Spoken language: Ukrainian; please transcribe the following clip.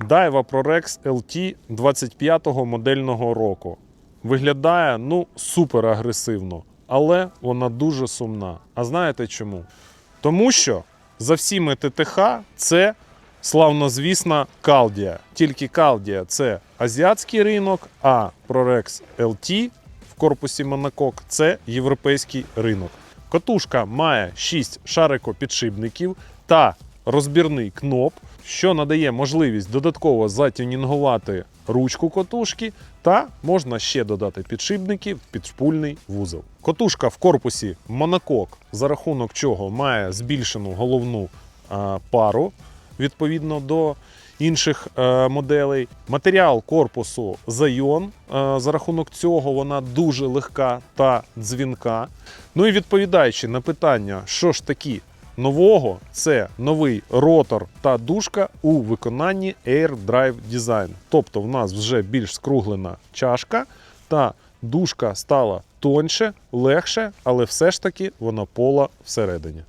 Daiwa ProRex LT 25-го модельного року. Виглядає ну супер агресивно, але вона дуже сумна. А знаєте чому? Тому що за всіми ТТХ це славнозвісна Калдія. Тільки Калдія це азіатський ринок, а ProRex LT в корпусі Монокок це європейський ринок. Катушка має 6 шарикопідшипників та розбірний кноп, що надає можливість додатково затюнінгувати ручку котушки, та можна ще додати підшипники в підшпульний вузол. Котушка в корпусі монокок, за рахунок чого має збільшену головну а, пару відповідно до інших е, моделей. Матеріал корпусу Зайон. Е, за рахунок цього вона дуже легка та дзвінка. Ну і відповідаючи на питання, що ж такі нового, це новий ротор та дужка у виконанні Air Drive Design. Тобто в нас вже більш скруглена чашка та дужка стала тоньше, легше, але все ж таки вона пола всередині.